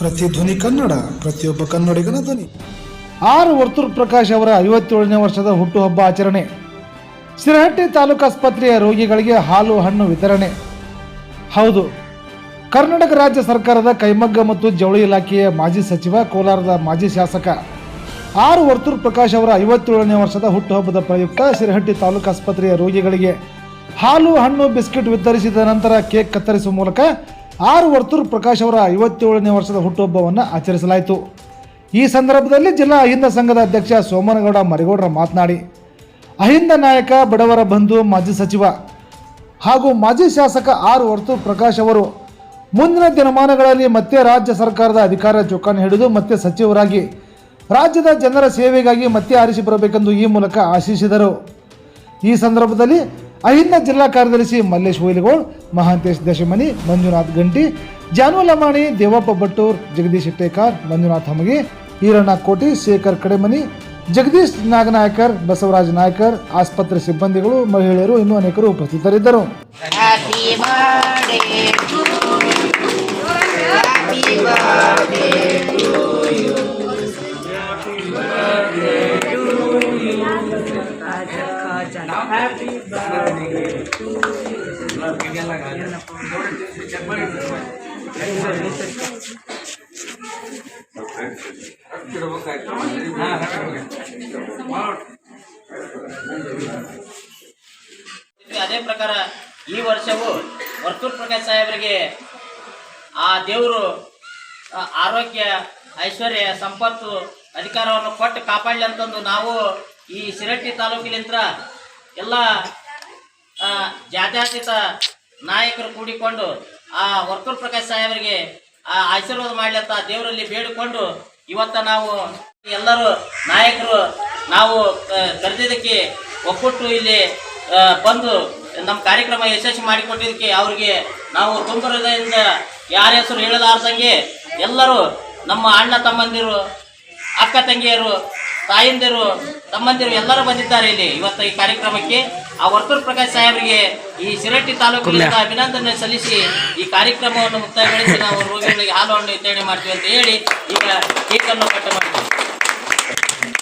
ಪ್ರತಿಧ್ವನಿ ಕನ್ನಡ, ಪ್ರತಿಯೊಬ್ಬ ಕನ್ನಡಿಗನ ಧ್ವನಿ. ಆರು ವರ್ತೂರ್ ಪ್ರಕಾಶ್ ಅವರ ಐವತ್ತೇಳನೇ ವರ್ಷದ ಹುಟ್ಟುಹಬ್ಬ ಆಚರಣೆ. ಸಿರಹಟ್ಟಿ ತಾಲೂಕು ಆಸ್ಪತ್ರೆಯ ರೋಗಿಗಳಿಗೆ ಹಾಲು, ಹಣ್ಣು ವಿತರಣೆ. ಹೌದು, ಕರ್ನಾಟಕ ರಾಜ್ಯ ಸರ್ಕಾರದ ಕೈಮಗ್ಗ ಮತ್ತು ಜವಳಿ ಇಲಾಖೆಯ ಮಾಜಿ ಸಚಿವ, ಕೋಲಾರದ ಮಾಜಿ ಶಾಸಕ. ಆರು ವರ್ತೂರ್ ಪ್ರಕಾಶ್ ಅವರ ಐವತ್ತೇಳನೇ ವರ್ಷದ ಹುಟ್ಟುಹಬ್ಬದ ಪ್ರಯುಕ್ತ ಸಿರಹಟ್ಟಿ ತಾಲೂಕು ಆಸ್ಪತ್ರೆಯ ರೋಗಿಗಳಿಗೆ ಹಾಲು, ಹಣ್ಣು, ಬಿಸ್ಕೆಟ್ ವಿತರಿಸಿದ ನಂತರ ಕೇಕ್ ಕತ್ತರಿಸುವ ಮೂಲಕ ಆರ್ ವರ್ತೂರ್ ಪ್ರಕಾಶ್ ಅವರ ಐವತ್ತೇಳನೇ ವರ್ಷದ ಹುಟ್ಟುಹಬ್ಬವನ್ನು ಆಚರಿಸಲಾಯಿತು. ಈ ಸಂದರ್ಭದಲ್ಲಿ ಜಿಲ್ಲಾ ಅಹಿಂದ ಸಂಘದ ಅಧ್ಯಕ್ಷ ಸೋಮನಗೌಡ ಮರಿಗೌಡರ ಮಾತನಾಡಿ, ಅಹಿಂದ ನಾಯಕ ಬಡವರ ಬಂಧು, ಮಾಜಿ ಸಚಿವ ಹಾಗೂ ಮಾಜಿ ಶಾಸಕ ಆರ್ ವರ್ತೂರ್ ಪ್ರಕಾಶ್ ಅವರು ಮುಂದಿನ ದಿನಮಾನಗಳಲ್ಲಿ ಮತ್ತೆ ರಾಜ್ಯ ಸರ್ಕಾರದ ಅಧಿಕಾರ ಚುಕ್ಕಾಣಿ ಹಿಡಿದು ಮತ್ತೆ ಸಚಿವರಾಗಿ, ರಾಜ್ಯದ ಜನರ ಸೇವೆಗಾಗಿ ಮತ್ತೆ ಆರಿಸಿ ಬರಬೇಕೆಂದು ಈ ಮೂಲಕ ಆಶಿಸಿದರು. ಈ ಸಂದರ್ಭದಲ್ಲಿ ಅಹಿಂದ ಜಿಲ್ಲಾ ಕಾರ್ಯದರ್ಶಿ ಮಲ್ಲೇಶ್ ಹುಯಿಲಗೋಳ್, ಮಹಾಂತೇಶ್ ದಶಮನಿ, ಮಂಜುನಾಥ್ ಗಂಟಿ, ಜಾನುವ ಲಮಾಣಿ, ದೇವಪ್ಪ ಭಟ್ಟೂರ್, ಜಗದೀಶ್ ಇಟ್ಟೇಕಾರ್ ಮಂಜುನಾಥ್ ಹಮಗಿ, ಈರಣ್ಣ ಕೋಟಿ, ಶೇಖರ್ ಕಡೆಮನಿ, ಜಗದೀಶ್ ನಾಗನಾಯಕರ್, ಬಸವರಾಜ್ ನಾಯಕರ್, ಆಸ್ಪತ್ರೆ ಸಿಬ್ಬಂದಿಗಳು, ಮಹಿಳೆಯರು ಇನ್ನೂ ಅನೇಕರು ಉಪಸ್ಥಿತರಿದ್ದರು. ಅದೇ ಪ್ರಕಾರ ಈ ವರ್ಷವೂ ವರ್ತೂರ್ ಪ್ರಕಾಶ್ ಸಾಹೇಬರಿಗೆ ಆ ದೇವರು ಆರೋಗ್ಯ ಐಶ್ವರ್ಯ ಸಂಪತ್ತು ಅಧಿಕಾರವನ್ನು ಕೊಟ್ಟು ಕಾಪಾಡಲಿ ಅಂತಂದು ನಾವು ಈ ಶಿರಟ್ಟಿ ತಾಲೂಕಿನಿಂದ ಎಲ್ಲ ಜಾತ್ಯಾತೀತ ನಾಯಕರು ಕೂಡಿಕೊಂಡು ಆ ವರ್ತೂರ್ ಪ್ರಕಾಶ್ ಸಾಹೇಬರಿಗೆ ಆ ಆಶೀರ್ವಾದ ಮಾಡ್ಲತ್ತ ದೇವರಲ್ಲಿ ಬೇಡಿಕೊಂಡು ಇವತ್ತ ನಾವು ಎಲ್ಲರೂ ನಾಯಕರು ನಾವು ಕರೆದಿದ್ದಕ್ಕೆ ಒಕ್ಕೂಟು ಇಲ್ಲಿ ಬಂದು ನಮ್ಮ ಕಾರ್ಯಕ್ರಮ ಯಶಸ್ವಿ ಮಾಡಿಕೊಟ್ಟಿದ್ದಕ್ಕೆ ಅವರಿಗೆ ನಾವು ತುಂಬ ಹೃದಯದಿಂದ ಯಾರ ಹೆಸರು ಹೇಳಲಾರ್ದಂಗೆ ಎಲ್ಲರೂ ನಮ್ಮ ಅಣ್ಣ ತಮ್ಮಂದಿರು, ಅಕ್ಕ ತಂಗಿಯರು ತಾಯಂದಿರು ತಮ್ಮಂದಿರು ಎಲ್ಲರೂ ಬಂದಿದ್ದಾರೆ ಇಲ್ಲಿ. ಇವತ್ತು ಈ ಕಾರ್ಯಕ್ರಮಕ್ಕೆ ಆ ವರ್ತೂರ್ ಪ್ರಕಾಶ್ ಸಾಹೇಬರಿಗೆ ಈ ಶಿರಟ್ಟಿ ತಾಲೂಕಿನಿಂದ ಅಭಿನಂದನೆ ಸಲ್ಲಿಸಿ ಈ ಕಾರ್ಯಕ್ರಮವನ್ನು ಮುಕ್ತಾಯಗೊಳಿಸಿ ನಾವು ರೋಗಿಗಳಿಗೆ ಹಾಲು ಹಣ್ಣು ವಿತರಣೆ ಮಾಡ್ತೀವಿ ಅಂತ ಹೇಳಿ ಈಗ ಕೇಕನ್ನು ಕಟ್ಟು ಮಾಡ್ತೀವಿ.